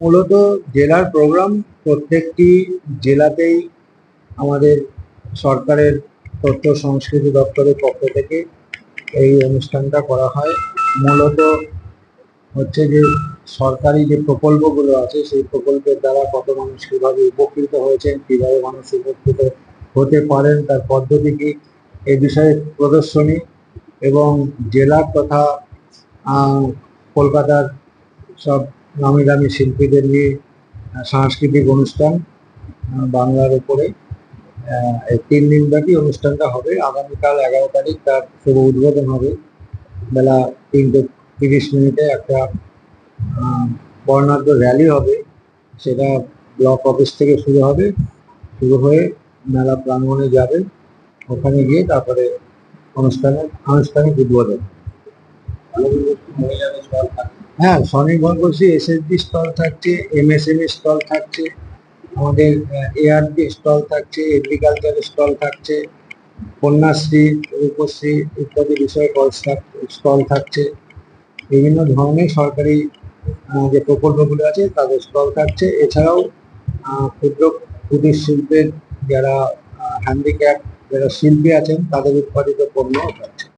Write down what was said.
মূলত জেলার প্রোগ্রাম প্রত্যেকটি জেলাতেই আমাদের সরকারের তথ্য সংস্কৃতি দপ্তরের পক্ষ থেকে এই অনুষ্ঠানটা করা হয়। মূলত হচ্ছে যে সরকারি যে প্রকল্পগুলো আছে, সেই প্রকল্পের দ্বারা কত মানুষ কীভাবে উপকৃত হয়েছেন, কীভাবে মানুষ উপকৃত হতে পারেন, তার পদ্ধতি কি এই বিষয়ে প্রদর্শনী এবং জেলার তথা কলকাতার সব নামি দামি শিল্পীদের নিয়ে সাংস্কৃতিক অনুষ্ঠান বাংলার উপরে তিন দিন ব্যাপী অনুষ্ঠানটা হবে। আগামীকাল এগারো তারিখ তার শুভ উদ্বোধন হবে। বেলা তিনটে তিরিশ মিনিটে একটা বর্ণাঢ্য র্যালি হবে। সেটা ব্লক অফিস থেকে শুরু হবে। শুরু হয়ে মেলা প্রাঙ্গণে যাবে। ওখানে গিয়ে তারপরে অনুষ্ঠানের আনুষ্ঠানিক উদ্বোধন। হ্যাঁ স্বনির্ভর গোষ্ঠী এসএসডি স্টল থাকছে এমএসএমই স্টল থাকছে, আমাদের এআরডি স্টল থাকছে এগ্রিকালচার স্টল থাকছে, কন্যাশ্রী, রূপশ্রী ইত্যাদি বিষয়ে স্টল থাকছে। বিভিন্ন ধরনের সরকারি যে প্রকল্পগুলো আছে তাদের স্টল থাকছে। এছাড়াও ক্ষুদ্র কুটির শিল্পের যারা হ্যান্ডিক্যাপ যারা শিল্পী আছেন, তাদের উৎপাদিত পণ্য থাকছে।